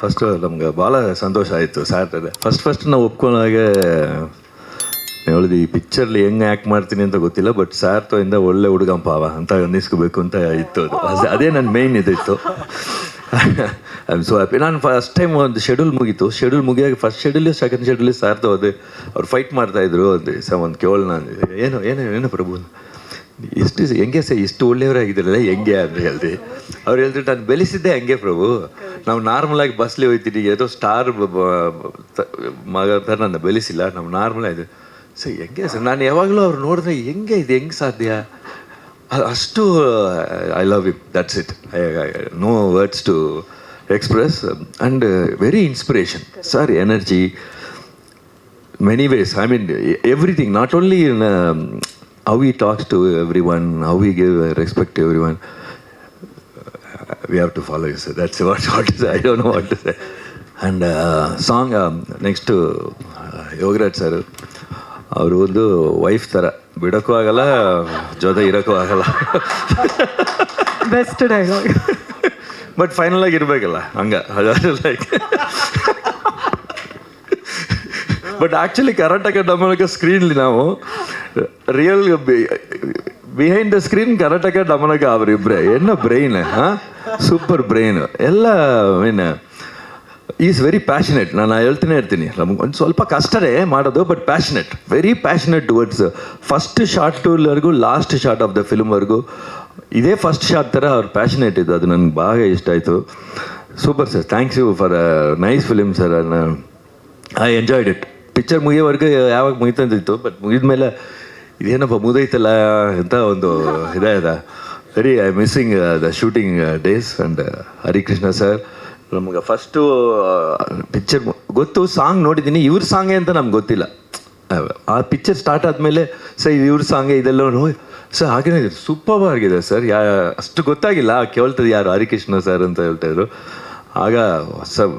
First ನಮ್ಗೆ ಭಾಳ ಸಂತೋಷ ಆಯಿತು ಸ್ಯಾಟರ್ಡೆ ಫಸ್ಟ್ ಫಸ್ಟ್ ನಾವು ಒಪ್ಕೊಂಡಾಗೆ ಹೇಳಿದ್ವಿ ಈ ಪಿಕ್ಚರ್ಲಿ ಹೆಂಗೆ ಆ್ಯಕ್ಟ್ ಮಾಡ್ತೀನಿ ಅಂತ ಗೊತ್ತಿಲ್ಲ ಬಟ್ ಇಂದ ಒಳ್ಳೆ ಹುಡುಗಂಪ ಅವ ಅಂತ ಅನ್ನಿಸ್ಕೋಬೇಕು ಅಂತ ಇತ್ತು ಅದು. ಅದೇ- ಅದೇ ನನ್ನ ಮೇಯ್ನ್ ಇದಿತ್ತು. ಐ ಆಮ್ ಸೊ ಹ್ಯಾಪಿ ನಾನು ಫಸ್ಟ್ ಟೈಮ್ ಒಂದು ಶೆಡ್ಯೂಲ್ ಮುಗೀತು. ಶೆಡ್ಯೂಲ್ ಮುಗಿಯಾಗ ಫಸ್ಟ್ ಶೆಡ್ಯೂಲ್ ಸೆಕೆಂಡ್ ಶೆಡ್ಯೂಲ್ ಸಾರ್ತು ಅದೇ, ಅವ್ರು ಫೈಟ್ ಮಾಡ್ತಾಯಿದ್ರು ಒಂದು ಸ ಒಂದು ಕೇಳ್ ನಾನು ಏನು ಏನು ಏನು ಪ್ರಭು? ಎಷ್ಟು ಹೆಂಗೆ ಸರ್ ಇಷ್ಟು ಒಳ್ಳೆಯವರಾಗಿದ್ದಾರಲ್ಲ ಹೆಂಗೆ ಅಂತ ಹೇಳಿದೆ ಅವ್ರು ಹೇಳಿದ್ರು ನಾನು ಬೆಳೆಸಿದ್ದೆ ಹಂಗೆ ಪ್ರಭು. ನಾವು ನಾರ್ಮಲ್ ಆಗಿ ಬಸ್ಲಿ ಹೋಗ್ತೀನಿ ಏನೋ ಸ್ಟಾರ್ ಮಗ ಥರ ನನ್ನ ಬೆಳೆಸಿಲ್ಲ ನಾವು ನಾರ್ಮಲ್ ಆಯಿತು ಸರ್ ಹೆಂಗೆ ಸರ್ ನಾನು ಯಾವಾಗಲೂ ಅವ್ರು ನೋಡಿದ್ರೆ ಹೆಂಗೆ ಇದು ಹೆಂಗೆ ಸಾಧ್ಯ? ಅಷ್ಟು I love it that's it no words to express and very inspiration sir energy many ways I mean everything not only um, how he talks to everyone, how he give uh, respect to everyone. Uh, we have to follow his. That's what, what to say. I don't know what to say. And uh, song um, next to uh, Yogaraj sir ಅವರು ಒಂದು wife ಥರ ಬಿಡೋಕ್ಕೂ ಆಗಲ್ಲ ಜೊತೆ ಇರೋಕ್ಕೂ ಆಗಲ್ಲ best dialogue but final ಆಗಿ ಇರಬೇಕಲ್ಲ ಹಂಗೆ like but actually Karnataka Damanaka ಸ್ಕ್ರೀನ್ಲಿ ನಾವು real behind the screen Karnataka Damanaka ಅವ್ರ ಇಬ್ಬರ ಎನ್ನ ಬ್ರೈನ್ ಹಾಂ ಸೂಪರ್ ಬ್ರೈನ್ ಎಲ್ಲ ಮೀನ್ ಈಸ್ ವೆರಿ ಪ್ಯಾಷನೆಟ್ ನಾನು ಹೇಳ್ತಾನೆ ಇರ್ತೀನಿ ನಮ್ಗೆ ಒಂದು ಸ್ವಲ್ಪ ಕಷ್ಟರೇ ಮಾಡೋದು but passionate very passionate towards first shot ಟೂಲ್ವರೆಗೂ last short of the ಫಿಲ್ಮ್ವರೆಗೂ ಇದೇ ಫಸ್ಟ್ ಶಾರ್ಟ್ ಥರ ಅವ್ರ ಪ್ಯಾಷನೆಟ್ ಇದು ಅದು ನನಗೆ ಭಾಗ ಇಷ್ಟ ಆಯಿತು super sir thanks you for a nice film sir I enjoyed it picture ಮುಗಿಯೋವರೆಗೂ ಯಾವಾಗ ಮುಗಿತಂದಿತ್ತು ಬಟ್ ಮುಗಿದ ಮೇಲೆ ಇದೇನಪ್ಪ ಮುದೈತಲ್ಲ ಅಂತ ಒಂದು ಇದೇ ಅದ. Very I missing the shooting days and Harikrishna sir ನಮ್ಗೆ ಫಸ್ಟು ಪಿಕ್ಚರ್ ಗೊತ್ತು ಸಾಂಗ್ ನೋಡಿದ್ದೀನಿ ಇವ್ರ ಸಾಂಗೇ ಅಂತ ನಮ್ಗೆ ಗೊತ್ತಿಲ್ಲ. ಆ ಪಿಕ್ಚರ್ ಸ್ಟಾರ್ಟ್ ಆದಮೇಲೆ, ಸರ್ ಇವ್ರ ಸಾಂಗೇ, ಇದೆಲ್ಲ ನೋಡಿ. ಸರ್, ಹಾಗೇನೇ ಸೂಪರ್ ಆಗಿದೆ ಸರ್ ಯಾ, ಅಷ್ಟು ಗೊತ್ತಾಗಿಲ್ಲ, ಕೇಳ್ತದೆ ಯಾರು, ಹರಿಕೃಷ್ಣ ಸರ್ ಅಂತ ಹೇಳ್ತಾಯಿದ್ರು ಆಗ sir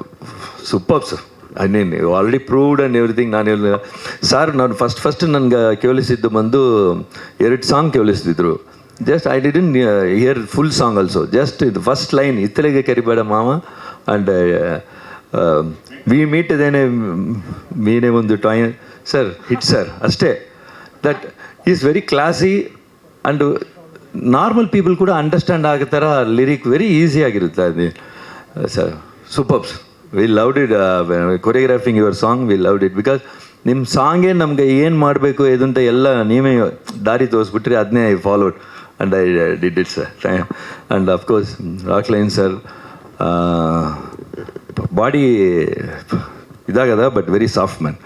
super sir I mean already proved and everything ನಾನು ಹೇಳ ಸರ್ ನಾನು ಫಸ್ಟ್ ಫಸ್ಟ್ ನನಗೆ ಕೇಳಿಸಿದ್ದು ಬಂದು ಎರಡು song ಕೇಳಿಸ್ತಿದ್ರು just I didn't hear full song also just ಇದು ಫಸ್ಟ್ ಲೈನ್ ಇತ್ತಲೆಗೆ ಕರಿಬೇಡ ಮಾವ. ಆ್ಯಂಡ್ ವಿ ಮೀಟ್ ಇದೇನೆ ಮೀನೇ ಒಂದು ಟಾಯ್ ಸರ್ ಹಿಟ್ ಸರ್ ಅಷ್ಟೇ. That is very classy and normal people ಕೂಡ ಅಂಡರ್ಸ್ಟ್ಯಾಂಡ್ ಆಗೋ ಥರ ಲಿರಿಕ್ ವೆರಿ ಈಸಿ ಆಗಿರುತ್ತೆ ಅದು sir supers we loved it choreographing your song we loved it because ನಿಮ್ಮ ಸಾಂಗೇ ನಮಗೆ ಏನು ಮಾಡಬೇಕು ಇದು ಅಂತ ಎಲ್ಲ ನೀವೇ ದಾರಿ ತೋರಿಸ್ಬಿಟ್ರಿ ಅದನ್ನೇ I followed and I did it sir and of course Rockline sir body ಇದಾಗದ but very soft man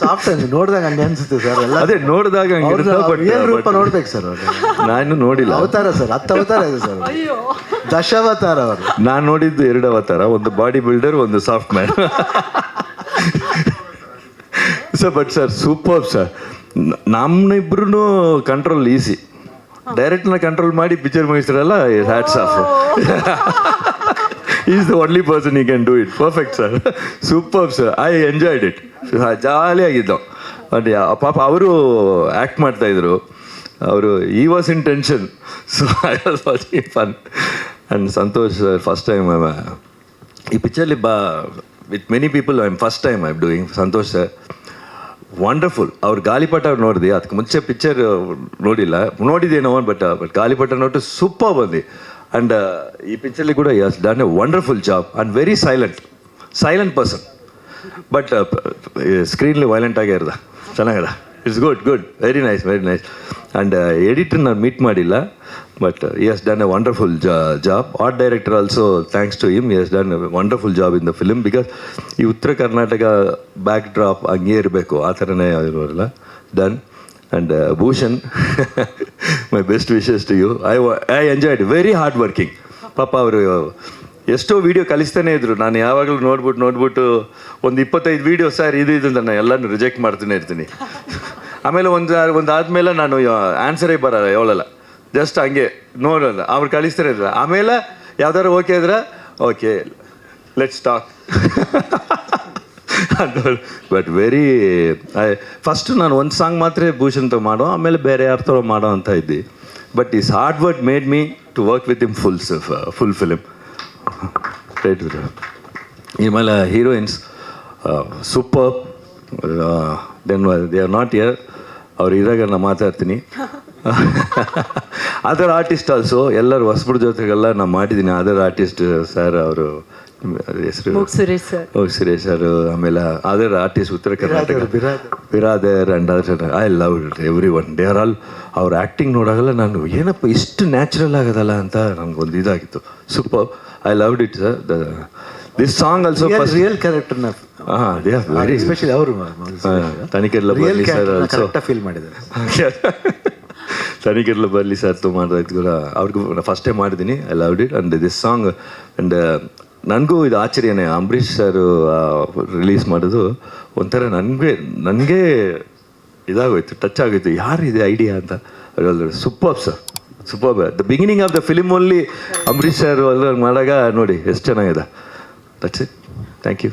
soft ನೋಡಿದಾಗ ಹಂಗೆ ಅನ್ಸುತ್ತೆ ಸರ್ ಎಲ್ಲ ಅದೇ ನೋಡಿದಾಗ ರೂಪ ನೋಡ್ಬೇಕು ಸರ್ ನಾನು ನೋಡಿಲ್ಲ. ಅವತಾರ ಸರ್ ಹತ್ತು ಅವತಾರ ಇದೆ ಸರ್ ದಶಾವತಾರ ಅವರು. ನಾನು ನೋಡಿದ್ದು ಎರಡು ಅವತಾರ, ಒಂದು ಬಾಡಿ ಬಿಲ್ಡರ್, ಒಂದು soft man. Sir but sir super sir ನಮ್ಮನಿಬ್ರು control easy ಡೈರೆಕ್ಟ್ನ ಕಂಟ್ರೋಲ್ ಮಾಡಿ picture ಮುಗಿಸ್ತಾರಲ್ಲ hats off is the only person he can do it perfect sir super sir I enjoyed it ಜಾಲಿಯಾಗಿದ್ದು but ಪಾಪ ಅವರು act ಮಾಡ್ತಾಯಿದ್ರು ಅವರು he was in tension so I was watching fun and Santosh first time ಈ ಪಿಕ್ಚರ್ಲಿ ಬಾ with many people I am first time I doing Santosh sir wonderful ಅವ್ರು ಗಾಲಿಪಟ ನೋಡಿದೆ ಅದಕ್ಕೆ ಮುಂಚೆ ಪಿಕ್ಚರ್ ನೋಡಿಲ್ಲ. ನೋಡಿದ್ದೇನೋ ಬಟ್ ಬಟ್ ಗಾಲಿಪಟ ನೋಟು ಸೂಪರ್ ಬಂದು ಆ್ಯಂಡ್ ಈ ಪಿಕ್ಚರ್ಲಿ ಕೂಡ he's done a wonderful job and very silent silent person but ಸ್ಕ್ರೀನ್ಲಿ violent ಆಗೇ ಇರ್ದ. ಚೆನ್ನಾಗದ. It's good good very nice very nice and editor ನಾನು ಮೀಟ್ ಮಾಡಿಲ್ಲ. But he's done a wonderful job art director also thanks to him he's done wonderful job in the film because ಈ ಉತ್ತರ Karnataka back drop ಹಂಗೆ ಇರಬೇಕು. ಆ ಥರನೇ ಇರೋಲ್ಲ done and Bhushan my best wishes to you I I enjoyed very hard working ಪಾಪ ಅವರು, ಎಷ್ಟೋ ವೀಡಿಯೋ ಕಲಿಸ್ತಾನೆ ಇದ್ರು. ನಾನು ಯಾವಾಗಲೂ ನೋಡ್ಬಿಟ್ಟು ನೋಡ್ಬಿಟ್ಟು ಒಂದು ಇಪ್ಪತ್ತೈದು ವೀಡಿಯೋ ಸರ್ ಇದು ಇದು ನಾನು ಎಲ್ಲನೂ ರಿಜೆಕ್ಟ್ ಮಾಡ್ತಾನೆ ಇರ್ತೀನಿ. ಆಮೇಲೆ ಒಂದು ಒಂದು ಆದಮೇಲೆ ನಾನು ಆನ್ಸರೇ ಬರಲ್ಲ, ಹೇಳಲ್ಲ. ಜಸ್ಟ್ ಹಂಗೆ ನೋಡಲ್ಲ, ಅವ್ರು ಕಳಿಸ್ತಾರೆ ಇದ್ರ ಆಮೇಲೆ ಯಾವ್ದಾದ್ರು ಓಕೆ ಇದ್ರೆ okay let's talk but very first ನಾನು ಒಂದು ಸಾಂಗ್ ಮಾತ್ರ ಭೂಷಣ್ ತಗೊ ಮಾಡೋ, ಆಮೇಲೆ ಬೇರೆ ಯಾರು ಮಾಡೋ ಅಂತ ಇದ್ದಿ. But is hard work made me to work with him full full film right ಆಮೇಲೆ heroines super then they are not here ಅವ್ರು ಇರಾಗ ನಾನು ಮಾತಾಡ್ತೀನಿ. ಅದರ್ ಆರ್ಟಿಸ್ಟ್ ಆಲ್ಸೋ ಎಲ್ಲರೂ ಹೊಸಬ್ರ ಜೊತೆಗೆಲ್ಲ ನಾನು ಮಾಡಿದ್ದೀನಿ. ಅದರ್ ಆರ್ಟಿಸ್ಟ್ ಸರ್ ಅವರು ಹೆಸರು? ಮೂಗ್ Suresh sir. Oh Suresh sir ಆಮೇಲೆ ಅದರ್ ಆರ್ಟಿಸ್ಟ್ ಉತ್ತರ Karnataka. Biradar and other I love every one they are all ಅವ್ರ ಆ್ಯಕ್ಟಿಂಗ್ ನೋಡಾಗಲ್ಲ ನಾನು. ಏನಪ್ಪ ಇಷ್ಟು ನ್ಯಾಚುರಲ್ ಆಗೋದಲ್ಲ ಅಂತ ನನಗೊಂದು ಇದಾಗಿತ್ತು. Super I loved it sir this song also first real ಕ್ಯಾರೆಕ್ಟರ್ನ ಹಾಂ ದೇ ಆರ್ ವೆರಿ ಎಸ್ಪೆಷಲಿ ಅವರು ರಿಯಲ್ ಸರ್ ಆಲ್ಸೋ ಫೀಲ್ ಮಾಡಿದ್ದಾರೆ. ತನಿಖೆಲ್ಲ ಬರಲಿ ಸರ್ ತುಂಬ ಇದು ಕೂಡ ಅವ್ರಿಗೂ ಫಸ್ಟ್ ಟೈಮ್ ಮಾಡಿದ್ದೀನಿ I love it and this song and ನನಗೂ ಇದು ಆಶ್ಚರ್ಯನೇ. ಅಂಬರೀಷ್ ಸರ್ ರಿಲೀಸ್ ಮಾಡೋದು ಒಂಥರ ನನಗೆ ನನಗೆ ಇದಾಗೋಯ್ತು ಟಚ್ ಆಗೋಯ್ತು. ಯಾರು ಇದೆ ಐಡಿಯಾ ಅಂತ? Super sir super the beginning of the film only Ambareesh sir ಅಲ್ಲ ಮಾಡಾಗ ನೋಡಿ, ಎಷ್ಟು ಚೆನ್ನಾಗಿದೆ. That's it thank you